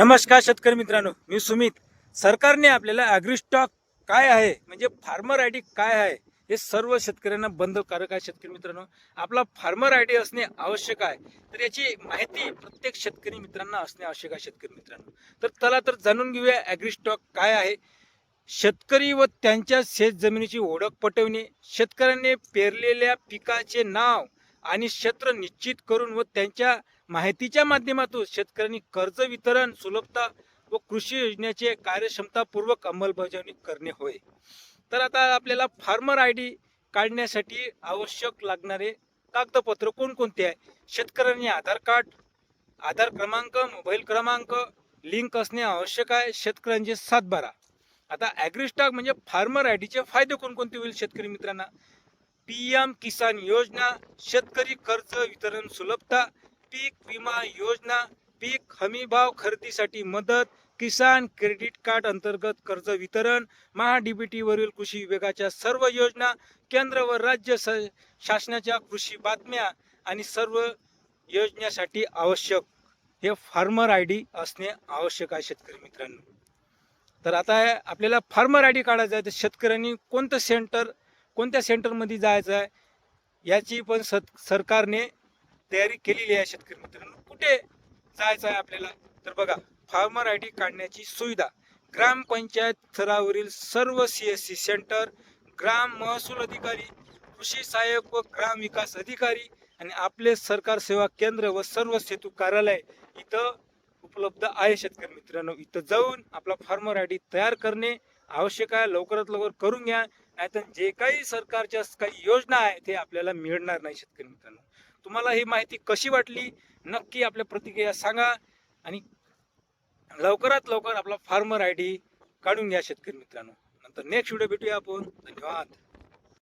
नमस्कार शेतकरी मित्रांनो मी सुमित. सरकारने आपल्याला ॲग्रिस्टॉक काय आहे म्हणजे फार्मर आय डी काय आहे हे सर्व शेतकऱ्यांना बंधकारक आहे शेतकरी मित्रांनो. आपला फार्मर आय डी असणे आवश्यक आहे. तर याची माहिती प्रत्येक शेतकरी मित्रांना असणे आवश्यक आहे शेतकरी मित्रांनो. तर चला तर जाणून घेऊया ॲग्रिस्टॉक काय आहे. शेतकरी व त्यांच्या शेत जमिनीची ओळख पटवणे शेतकऱ्यांनी पेरलेल्या पिकाचे नाव आणि क्षेत्र निश्चित करून व त्यांच्या माहितीच्या माध्यमातून शेतकऱ्यांनी कर्ज वितरण सुलभता व कृषी योजनेचे कार्यक्षमतापूर्वक अंमलबजावणी करणे होय. तर आता आपल्याला फार्मर आय डी काढण्यासाठी आवश्यक लागणारे कागदपत्र कोणकोणते आहे? शेतकऱ्यांनी आधार कार्ड आधार क्रमांक मोबाईल क्रमांक लिंक असणे आवश्यक आहे. शेतकऱ्यांचे सातबारा. आता ॲग्रिस्टॉक म्हणजे फार्मर आय डीचे फायदे कोणकोणते होईल शेतकरी मित्रांना? पी एम किसान योजना शेतकरी कर्ज वितरण सुलभता पीक विमा योजना पीक हमी भाव खरेदीसाठी मदत किसान क्रेडिट कार्ड अंतर्गत कर्ज वितरण महा कृषी विभागाच्या सर्व योजना केंद्र व राज्य स शासनाच्या कृषी बातम्या आणि सर्व योजनेसाठी आवश्यक हे फार्मर आय डी असणे आवश्यक आहे शेतकरी मित्रांनो. तर आता आपल्याला फार्मर आय डी काढायचं आहे तर शेतकऱ्यांनी कोणतं सेंटर कोणत्या सेंटरमध्ये जायचं आहे याची पण सत सरकारने तयारी केलेली आहे शेतकरी मित्रांनो. कुठे जायचं आहे आपल्याला? तर बघा फार्मर आय डी काढण्याची सुविधा. ग्रामपंचायत स्तरावरील सर्व सी एस सी सेंटर ग्राम महसूल अधिकारी कृषी सहाय्यक व ग्राम विकास अधिकारी आणि आपले सरकार सेवा केंद्र व सर्व सेतू कार्यालय इथं उपलब्ध आहे शेतकरी मित्रांनो. इथं जाऊन आपला फार्मर आय डी तयार करणे आवश्यक आहे. लवकरात लवकर करून घ्या. नाहीतर जे काही सरकारच्या काही योजना आहे ते आपल्याला मिळणार नाही शेतकरी मित्रांनो. तुम्हाला ही माहिती कशी वाटली? नक्की आपल्या प्रतिक्रिया सांगा आणि लवकरात लवकर आपला फार्मर आय डी काढून घ्या शेतकरी मित्रांनो. नंतर नेक्स्ट व्हिडिओ भेटूया आपण. धन्यवाद.